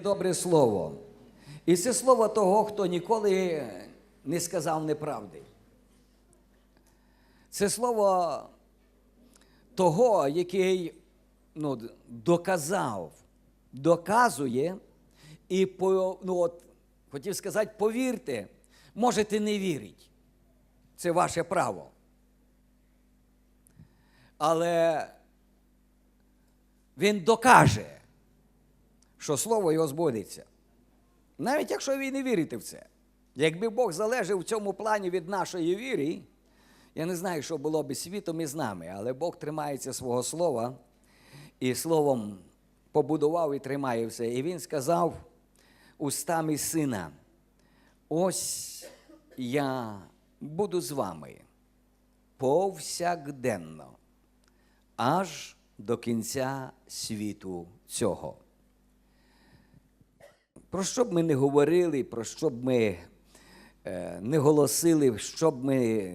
недобре слово. І це слово того, хто ніколи не сказав неправди. Це слово того, який ну, доказав, доказує, і ну, от, хотів сказати, повірте, можете не вірити. Це ваше право. Але він докаже, що слово його збудеться. Навіть якщо ви не вірите в це. Якби Бог залежав в цьому плані від нашої віри, я не знаю, що було б світом і з нами, але Бог тримається свого слова і словом побудував і тримає все. І він сказав устами сина: ось я буду з вами повсякденно, аж до кінця світу цього. Про що б ми не говорили, про що б ми е, не голосили, що б ми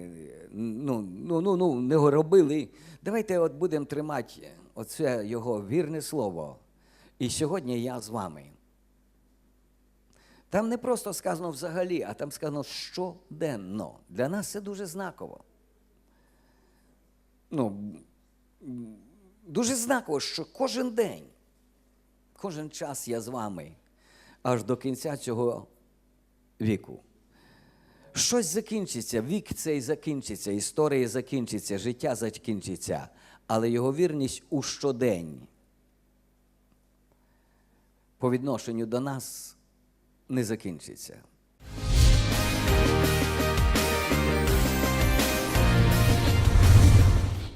ну, ну, ну, ну, не робили, давайте от будемо тримати оце його вірне слово. І сьогодні я з вами. Там не просто сказано взагалі, а там сказано щоденно. Для нас це дуже знаково. Ну, дуже знаково, що кожен день, кожен час я з вами аж до кінця цього віку. Щось закінчиться, вік цей закінчиться, історія закінчиться, життя закінчиться, але його вірність у щодень по відношенню до нас не закінчиться.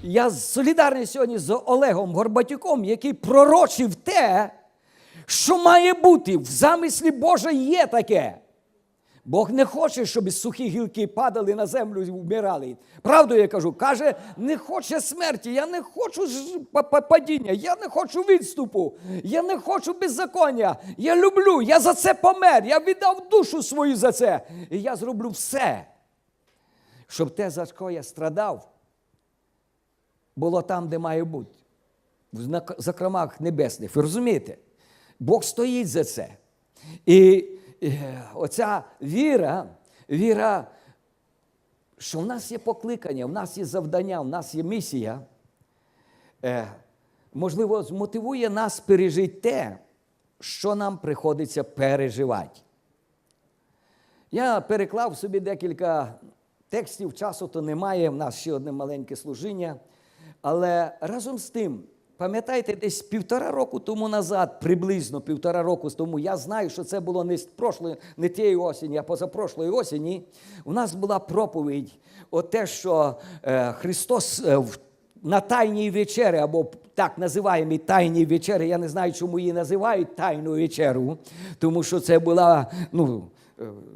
Я солідарний сьогодні з Олегом Горбатюком, який пророчив те, що має бути. В замислі Божа є таке. Бог не хоче, щоб сухі гілки падали на землю і вмирали. Правду я кажу, каже, не хоче смерті, я не хочу падіння, я не хочу відступу, я не хочу беззаконня. Я люблю, я за це помер, я віддав душу свою за це. І я зроблю все, щоб те, за що я страдав, було там, де має бути, в закромах небесних. Ви розумієте? Бог стоїть за це. І е, оця віра, віра, що в нас є покликання, в нас є завдання, в нас є місія, е, можливо, змотивує нас пережити те, що нам приходиться переживати. Я переклав собі декілька текстів, часу то немає, в нас ще одне маленьке служіння. Але разом з тим, пам'ятаєте, десь півтора року тому назад, приблизно півтора року тому, я знаю, що це було не з прошлої, не тієї осені, а позапрошлої осені. У нас була проповідь о те, що е, Христос е, на тайній вечері, або так називаємо тайній вечері, я не знаю, чому її називають тайну вечеру, тому що це була ну,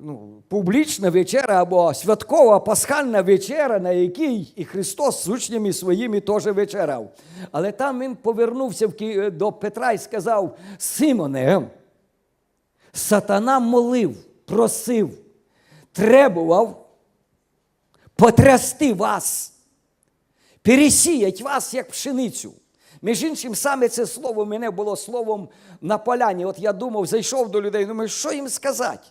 ну, публічна вечера або святкова пасхальна вечера, на якій і Христос з учнями своїми теж вечерав. Але там він повернувся до Петра і сказав: Симоне, сатана молив, просив, требував потрясти вас пересіять вас, як пшеницю. Між іншим, саме це слово мене було словом на поляні. От я думав, зайшов до людей, думаю, що їм сказати?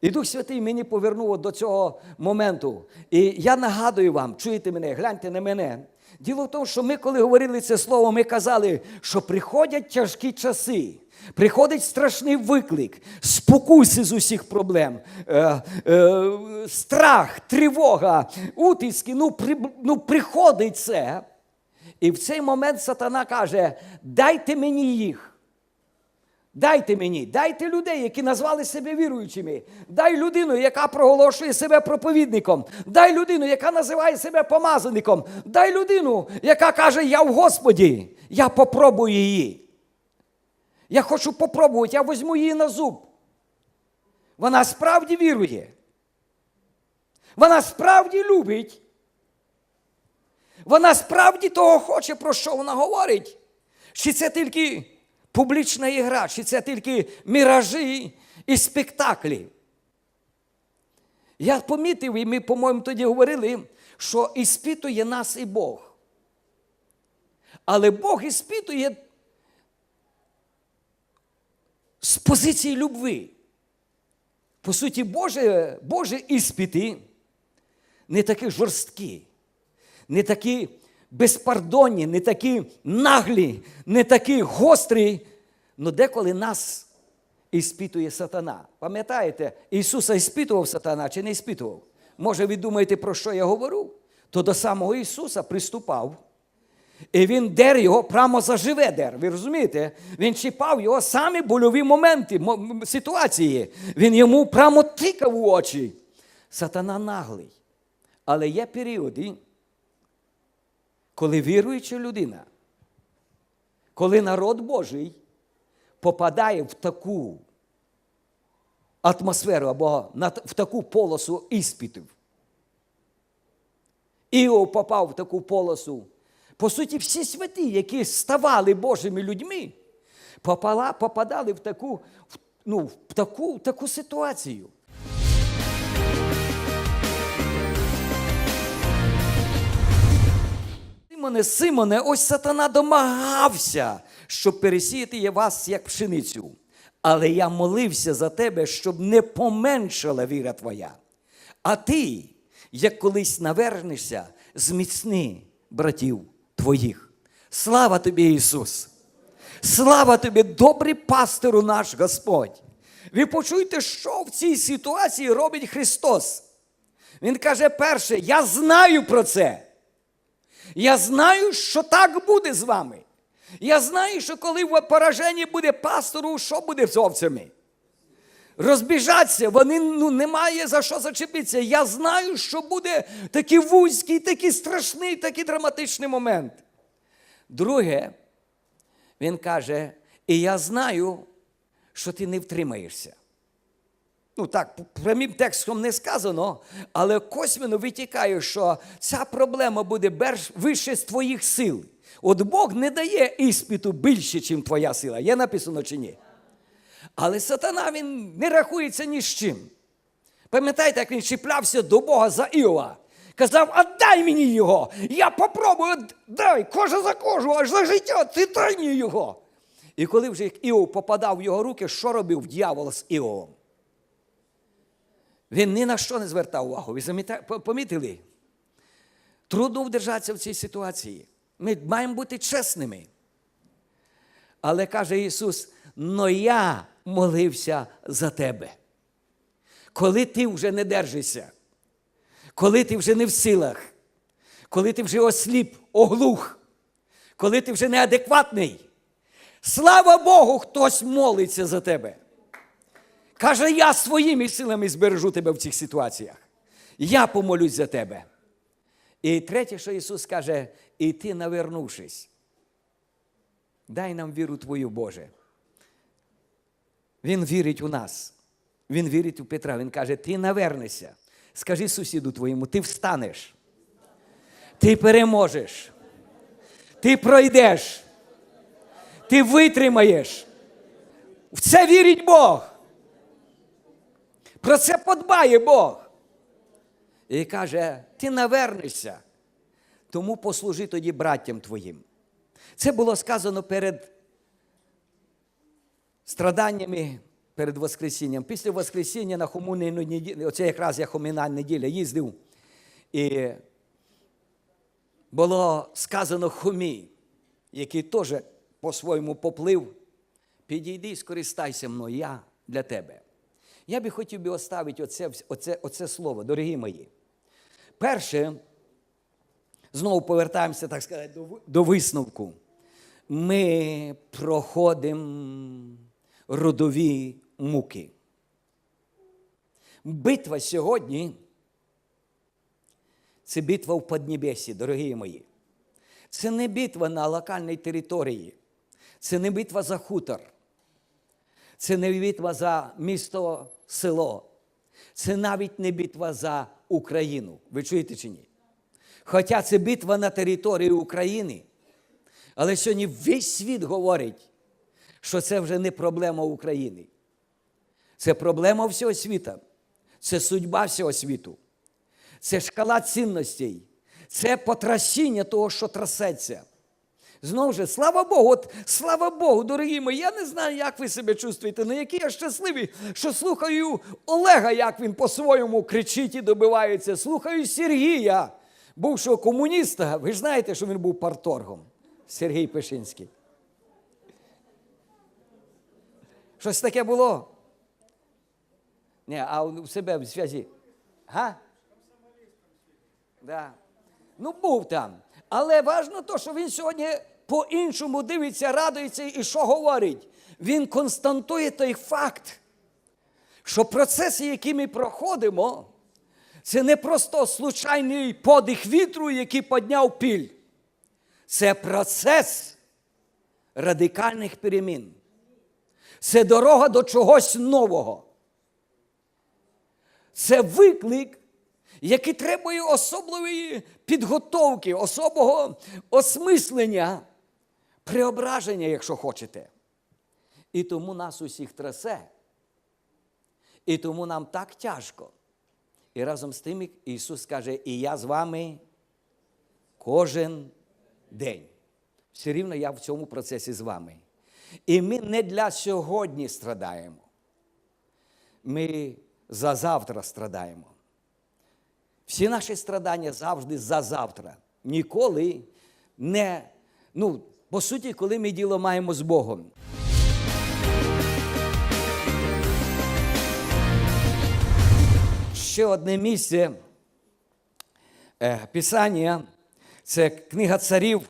І Дух Святий мені повернув до цього моменту. І я нагадую вам, чуєте мене, гляньте на мене. Діло в тому, що ми, коли говорили це слово, ми казали, що приходять тяжкі часи. Приходить страшний виклик, спокуси з усіх проблем, е, е, страх, тривога, утиски. Ну, при, ну, приходить це. І в цей момент сатана каже: дайте мені їх. Дайте мені, дайте людей, які назвали себе віруючими. Дай людину, яка проголошує себе проповідником. Дай людину, яка називає себе помазаником. Дай людину, яка каже, я в Господі, я попробую її. Я хочу попробувати, я візьму її на зуб. Вона справді вірує. Вона справді любить. Вона справді того хоче, про що вона говорить. Чи це тільки публічна ігра, чи це тільки міражі і спектаклі. Я помітив, і ми, по-моєму, тоді говорили, що іспитує нас і Бог. Але Бог іспитує з позиції любви. По суті, Боже, Боже іспити не такі жорсткі, не такі безпардонні, не такі наглі, не такі гострі, але деколи нас іспитує сатана. Пам'ятаєте, Ісуса іспитував сатана чи не іспитував? Може, ви думаєте, про що я говорю? То до самого Ісуса приступав. І він дер його прямо заживе дер. Ви розумієте? Він чіпав його самі больові моменти, ситуації. Він йому прямо тикав у очі. Сатана наглий. Але є періоди, коли віруюча людина, коли народ Божий попадає в таку атмосферу або в таку полосу іспитів. Іов попав в таку полосу. По суті, всі святі, які ставали Божими людьми, попала, попадали в таку, ну, в таку, в таку ситуацію. Симоне, Симоне, ось сатана домагався, щоб пересіяти вас як пшеницю. Але я молився за тебе, щоб не поменшала віра твоя. А ти, як колись навернешся, зміцни братів твоїх. Слава тобі, Ісус! Слава тобі, добрий пастиру наш Господь! Ви почуєте, що в цій ситуації робить Христос? Він каже, перше, я знаю про це. Я знаю, що так буде з вами. Я знаю, що коли в пораженні буде пастору, що буде з овцями? Розбіжаться, вони ну, немає за що зачепитися. Я знаю, що буде такий вузький, такий страшний, такий драматичний момент. Друге, він каже: і я знаю, що ти не втримаєшся. Ну так, прямим текстом не сказано, але косвенно витікає, що ця проблема буде вище з твоїх сил. От Бог не дає іспиту більше, ніж твоя сила. Є написано чи ні? Але сатана він не рахується ні з чим. Пам'ятаєте, як він чіплявся до Бога за Іова? Казав, а дай мені його. Я попробую, дай, кожа за кожу, аж за життя, ти дай мені його. І коли вже Іов попадав в його руки, що робив дьявол з Іовом? Він ні на що не звертав увагу. Ви помітили? Трудно вдержатися в цій ситуації. Ми маємо бути чесними. Але каже Ісус: но я молився за тебе. Коли ти вже не держишся, коли ти вже не в силах, коли ти вже осліп, оглух, коли ти вже неадекватний, слава Богу, хтось молиться за тебе. Каже, я своїми силами збережу тебе в цих ситуаціях. Я помолюсь за тебе. І третє, що Ісус каже, і ти, навернувшись, дай нам віру Твою, Боже. Він вірить у нас. Він вірить у Петра. Він каже, ти навернешся. Скажи сусіду твоєму, ти встанеш. Ти переможеш. Ти пройдеш. Ти витримаєш. В це вірить Бог. Про це подбає Бог. І каже: ти навернешся, тому послужи тоді браттям твоїм. Це було сказано перед страданнями, перед Воскресінням. Після Воскресіння на Хомунину неділю, оце якраз я Хоміна неділя їздив, і було сказано Хомі, який теж по-своєму поплив. Підійди і скористайся мною, я для тебе. Я би хотів би оставити оце, оце, оце слово, дорогі мої. Перше, знову повертаємося, так сказати, до, до висновку. Ми проходимо родові муки. Битва сьогодні це битва в Поднебесі, дорогі мої. Це не битва на локальній території, це не битва за хутор. Це не битва за місто, село. Це навіть не битва за Україну. Ви чуєте чи ні? Хоча це битва на території України. Але сьогодні весь світ говорить, що це вже не проблема України. Це проблема всього світу. Це судьба всього світу. Це шкала цінностей. Це потрясіння того, що трасеться. Знову ж, слава Богу, от слава Богу, дорогі мої, я не знаю, як ви себе чувствуєте, але який я щасливий, що слухаю Олега, як він по-своєму кричить і добивається. Слухаю Сергія, бувшого комуніста. Ви ж знаєте, що він був парторгом. Сергій Пешинський. Щось таке було? Ні, а у себе в зв'язі. Га? Да. Ну, був там. Але важно то, що він сьогодні по-іншому дивиться, радується і що говорить. Він константує той факт, що процеси, які ми проходимо, це не просто случайний подих вітру, який підняв піль. Це процес радикальних перемін. Це дорога до чогось нового. Це виклик, який требує особливої підготовки, особого осмислення, преображення, якщо хочете. І тому нас усіх трясе. І тому нам так тяжко. І разом з тим Ісус каже, і я з вами кожен день. Все рівно я в цьому процесі з вами. І ми не для сьогодні страдаємо. Ми за завтра страдаємо. Всі наші страдання завжди за завтра. Ніколи не, ну, по суті, коли ми діло маємо з Богом. Ще одне місце е, Писання це книга царів,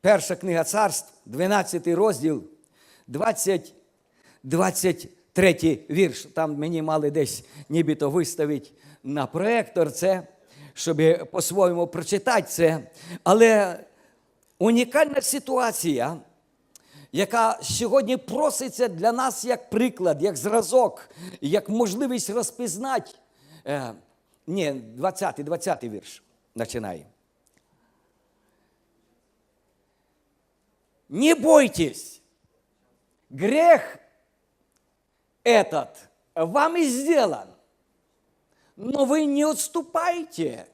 перша книга царств, 12 розділ, 20, 23 вірш. Там мені мали десь нібито виставити на проектор це, щоб по-своєму прочитати це. Але унікальна ситуація, яка сьогодні проситься для нас як приклад, як зразок, як можливість розпізнати. Е, ні, 20, 20 вірш починає. Не бойтесь, грех этот вам и сделан, но вы не отступайте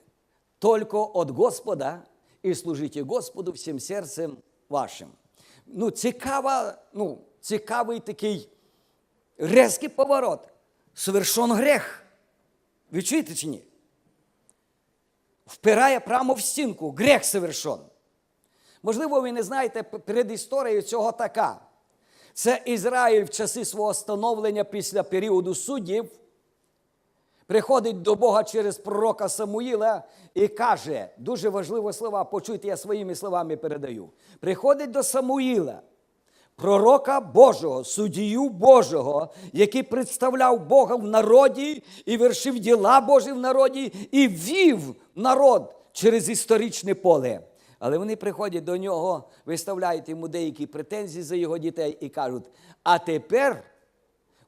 только от Господа и служите Господу всім серцем вашим. Ну, цікава, ну, цікавий такий резкий поворот. Совершен грех. Ви чуєте чи ні? Впирає прямо в стінку. Грех совершен. Можливо, ви не знаєте передісторію цього така. Це Ізраїль в часи свого становлення після періоду суддів приходить до Бога через пророка Самуїла і каже, дуже важливі слова, почуйте, я своїми словами передаю. Приходить до Самуїла, пророка Божого, суддію Божого, який представляв Бога в народі і вершив діла Божі в народі, і вів народ через історичне поле. Але вони приходять до нього, виставляють йому деякі претензії за його дітей і кажуть: а тепер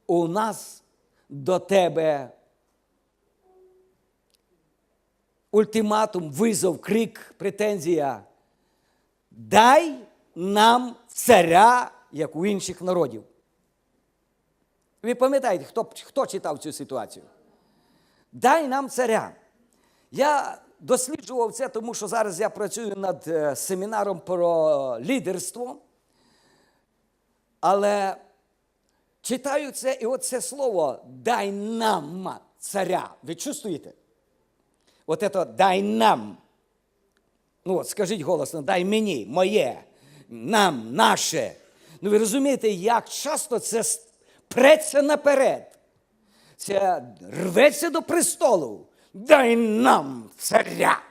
у нас до тебе ультиматум, визов, крик, претензія. Дай нам царя, як у інших народів. Ви пам'ятаєте, хто, хто читав цю ситуацію? Дай нам царя. Я досліджував це, тому що зараз я працюю над е, семінаром про лідерство. Але читаю це, і от це слово дай нам царя. Ви чувствуєте? От це дай нам. Ну от скажіть голосно, дай мені, моє, нам, наше. Ну ви розумієте, як часто це преться наперед. Це рветься до престолу. Дай нам царя.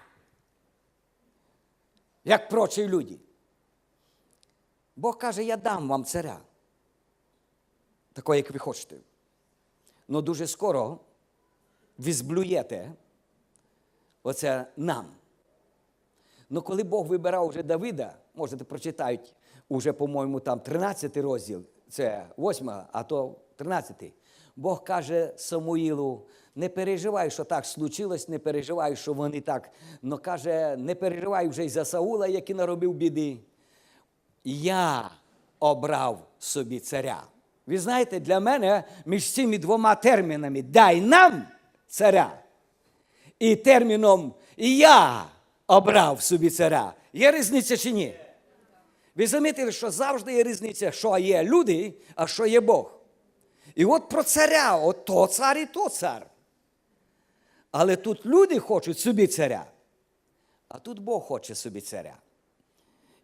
Як прочі люди. Бог каже, я дам вам царя. Такого, як ви хочете. Ну дуже скоро ви зблюєте оце нам. Ну коли Бог вибирав вже Давида, можете прочитати уже, по-моєму, там 13 розділ, це 8, а то 13. Бог каже Самуїлу, не переживай, що так случилось, не переживай, що вони так. Но каже, не переживай вже й за Саула, який наробив біди. Я обрав собі царя. Ви знаєте, для мене між цими двома термінами дай нам царя і терміном я обрав собі царя. Є різниця чи ні? Ви замітили, що завжди є різниця, що є люди, а що є Бог. І от про царя, от то цар і то цар. Але тут люди хочуть собі царя, а тут Бог хоче собі царя.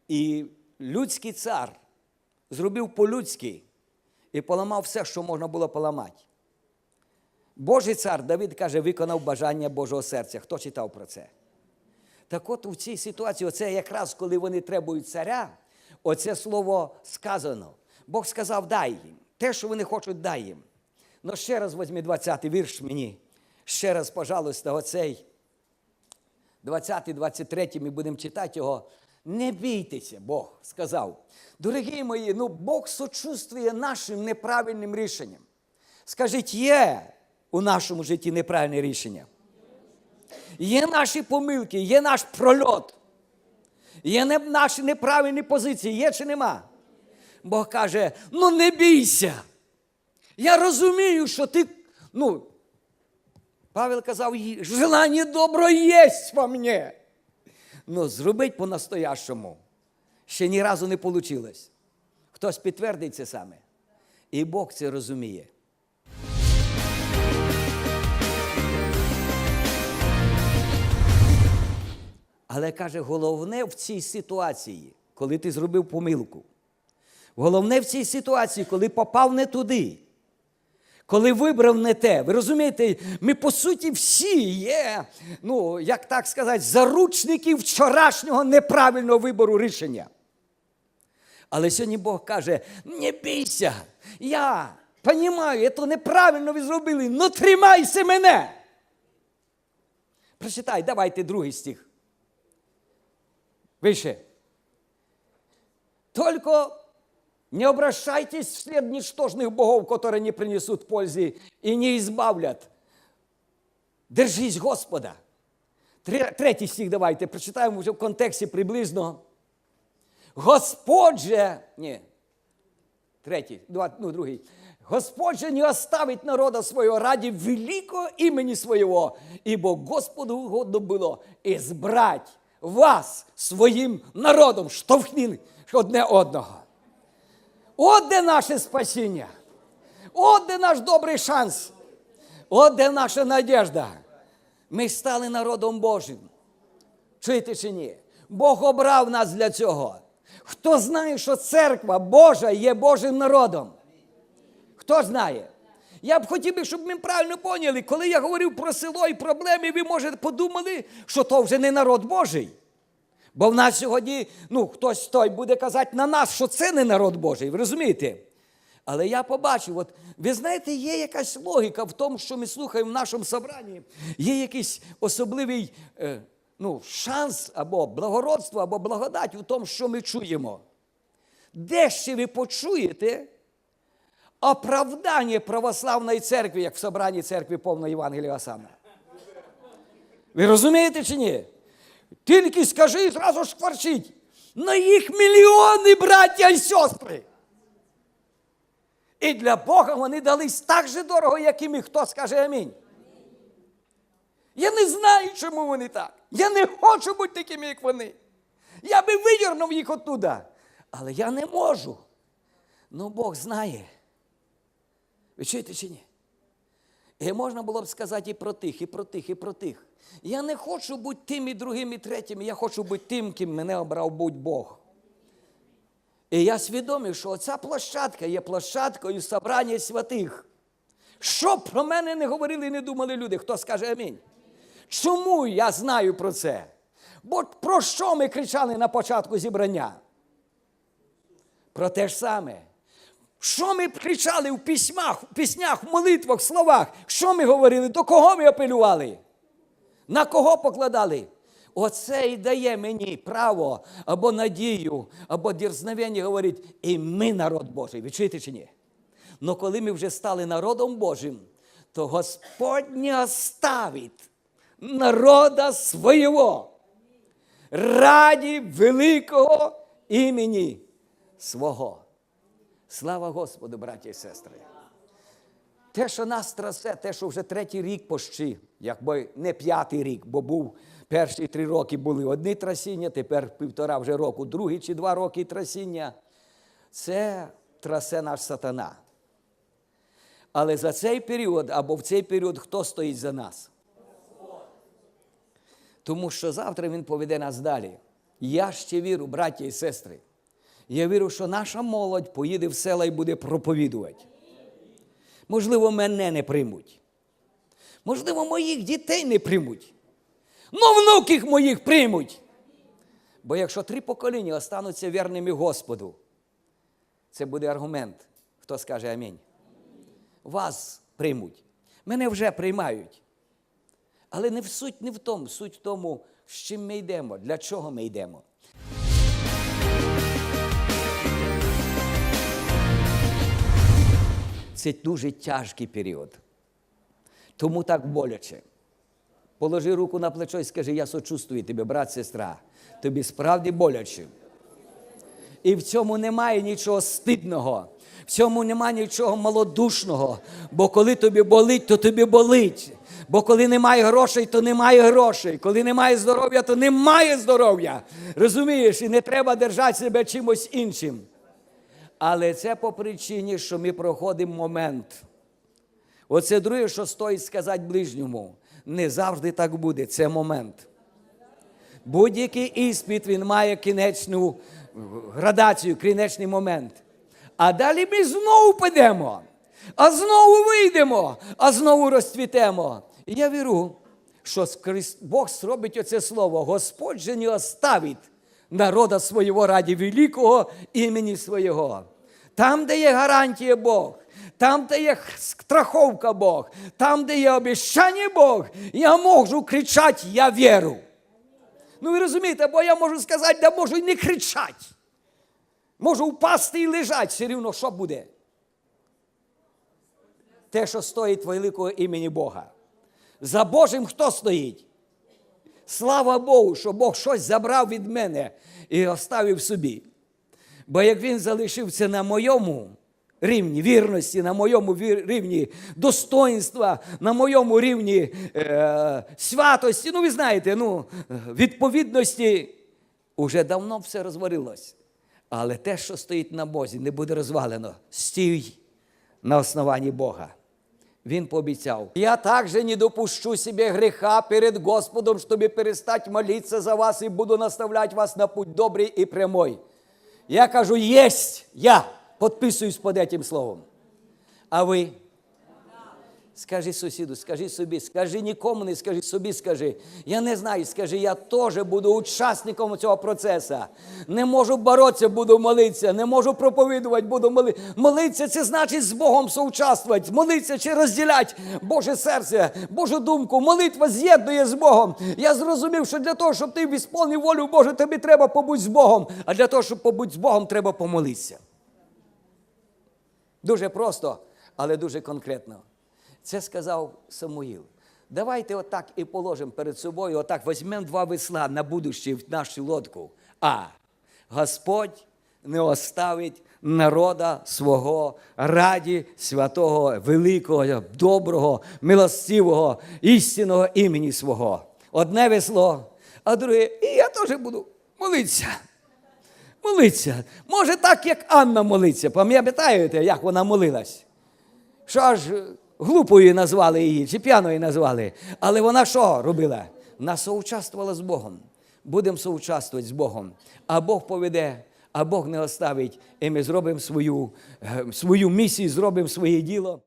І людський цар зробив по-людськи і поламав все, що можна було поламати. Божий цар Давид каже, виконав бажання Божого серця. Хто читав про це? Так от у цій ситуації, оце якраз коли вони требують царя, оце слово сказано. Бог сказав, дай їм. Те, що вони хочуть, дай їм. Ну ще раз візьми 20-й вірш мені. Ще раз, пожалуйста, оцей 20, 23 ми будемо читати його. Не бійтеся, Бог сказав. Дорогі мої, ну Бог сочувствує нашим неправильним рішенням. Скажіть, є у нашому житті неправильне рішення? Є наші помилки, є наш прольот, є наші неправильні позиції, є чи нема? Бог каже: ну не бійся. Я розумію, що ти, ну, Павел казав, желання добро єсть во мне. Ну, зробить по-настоящому. Ще ні разу не вийшло. Хтось підтвердить це саме. І Бог це розуміє. Але каже, головне в цій ситуації, коли ти зробив помилку. Головне в цій ситуації, коли попав не туди, коли вибрав не те. Ви розумієте, ми по суті всі є, ну, як так сказати, заручники вчорашнього неправильного вибору рішення. Але сьогодні Бог каже: не бійся, я розумію, це неправильно ви зробили, ну тримайся мене. Прочитай, давайте другий стих. Выше. Только не обращайтесь вслед ничтожных богов, которые не принесут пользы и не избавлят. Держись Господа. Тре- Третій стих давайте, прочитаємо вже в контексті приблизно. Господь же, ні, третій, два, ну, другий. Господь же не оставить народа своего ради великого имени своего, ибо Господу угодно было избрать вас своїм народом, штовхни одне одного. От де наше спасіння. От де наш добрий шанс. От де наша надежда. Ми стали народом Божим. Чуєте чи ні? Бог обрав нас для цього. Хто знає, що церква Божа є Божим народом? Хто знає? Я б хотів би, щоб ми правильно поняли, коли я говорив про село і проблеми, ви може подумали, що то вже не народ Божий. Бо в нас сьогодні, ну, хтось той буде казати на нас, що це не народ Божий, ви розумієте? Але я побачив, от ви знаєте, є якась логіка в тому, що ми слухаємо в нашому собранні, є якийсь особливий е, ну, шанс або благородство, або благодать у тому, що ми чуємо. Де ще ви почуєте оправдання православної церкви, як в собранні церкви повної Євангелія саме? Ви розумієте чи ні? Тільки скажи і зразу шкварчить. На їх мільйони браття і сестри. І для Бога вони дались так же дорого, як і ми. Хто скаже амінь? Я не знаю, чому вони так. Я не хочу бути такими, як вони. Я би видірнув їх оттуда. Але я не можу. Ну Бог знає. Ви чуєте чи ні? І можна було б сказати і про тих, і про тих, і про тих. Я не хочу бути тим і другим, і третім. Я хочу бути тим, ким мене обрав будь Бог. І я свідомий, що оця площадка є площадкою собрання святих. Що про мене не говорили і не думали люди, хто скаже амінь? Чому я знаю про це? Бо про що ми кричали на початку зібрання? Про те ж саме. Що ми кричали в письмах, в піснях, в молитвах, в словах? Що ми говорили? До кого ми апелювали? На кого покладали? Оце і дає мені право або надію, або дерзновення говорить, і ми народ Божий. Ви чи ні? Но коли ми вже стали народом Божим, то Господь не оставить народа свого раді великого імені свого. Слава Господу, браті і сестри. Те, що нас трасе, те, що вже третій рік пощі, якби не п'ятий рік, бо був Перші три роки були одні трасіння, тепер півтора вже року, другі чи два роки трасіння. Це трасе наш сатана. Але за цей період або в цей період хто стоїть за нас? Тому що завтра він поведе нас далі. Я ще вірю, браття і сестри. Я вірю, що наша молодь поїде в села і буде проповідувати. Можливо, мене не приймуть. Можливо, моїх дітей не приймуть. Ну, внуків моїх приймуть. Бо якщо три покоління остануться вірними Господу, це буде аргумент. Хто скаже амінь? Вас приймуть. Мене вже приймають. Але не в суть не в тому, суть в тому, з чим ми йдемо, для чого ми йдемо. Це дуже тяжкий період. Тому так боляче. Положи руку на плечо і скажи, я сочувствую тебе, брат, сестра. Тобі справді боляче. І в цьому немає нічого стидного, в цьому немає нічого малодушного. Бо коли тобі болить, то тобі болить. Бо коли немає грошей, то немає грошей. Коли немає здоров'я, то немає здоров'я. Розумієш, і не треба держати себе чимось іншим. Але це по причині, що ми проходимо момент. Оце друге, що стоїть сказати ближньому. Не завжди так буде, це момент. Будь-який іспит він має кінечну градацію, кінечний момент. А далі ми знову підемо, а знову вийдемо, а знову розцвітемо. І я вірю, що Бог зробить оце слово. Господь же не оставить народа свого раді великого імені свого. Там, де є гарантія Бог, там, де є страховка Бог, там, де є обіцяння Бог, я можу кричати Я вірю. Ну ви розумієте, бо я можу сказати, да можу і не кричати. Можу впасти і лежати, все рівно що буде? Те, що стоїть великого імені Бога. За Божим хто стоїть? Слава Богу, що Бог щось забрав від мене і оставив собі. Бо як він залишив це на моєму рівні вірності, на моєму рівні достоинства, на моєму рівні е, святості, ну ви знаєте, ну, відповідності, уже давно все розварилось. Але те, що стоїть на Бозі, не буде розвалено. Стій на основанні Бога. Він пообіцяв. Я також не допущу себе греха перед Господом, щоб перестати молитися за вас і буду наставляти вас на путь добрий і прямой. Я кажу, єсть, я підписуюсь під этим словом. А ви? Скажи сусіду, скажи собі, скажи нікому не скажи собі, скажи. Я не знаю, скажи, я теж буду учасником цього процесу. Не можу боротися, буду молитися, не можу проповідувати, буду моли... молитися. Це значить з Богом соучаствувати, молитися чи розділяти Боже серце, Божу думку. Молитва з'єднує з Богом. Я зрозумів, що для того, щоб ти вісповнив волю Божу, тобі треба побути з Богом. А для того, щоб побути з Богом, треба помолитися. Дуже просто, але дуже конкретно. Це сказав Самуїл. Давайте отак і положимо перед собою, отак візьмемо два весла на будуще в нашу лодку. А Господь не оставить народа свого раді святого, великого, доброго, милостивого, істинного імені свого. Одне весло, а друге, і я теж буду молитися. Молиться. Може, так, як Анна молиться. Пам'ятаєте, як вона молилась? Що аж глупою назвали її, чи п'яною назвали. Але вона що робила? Вона соучаствувала з Богом. Будемо соучаствувати з Богом. А Бог поведе, а Бог не оставить. І ми зробимо свою, е, свою місію, зробимо своє діло.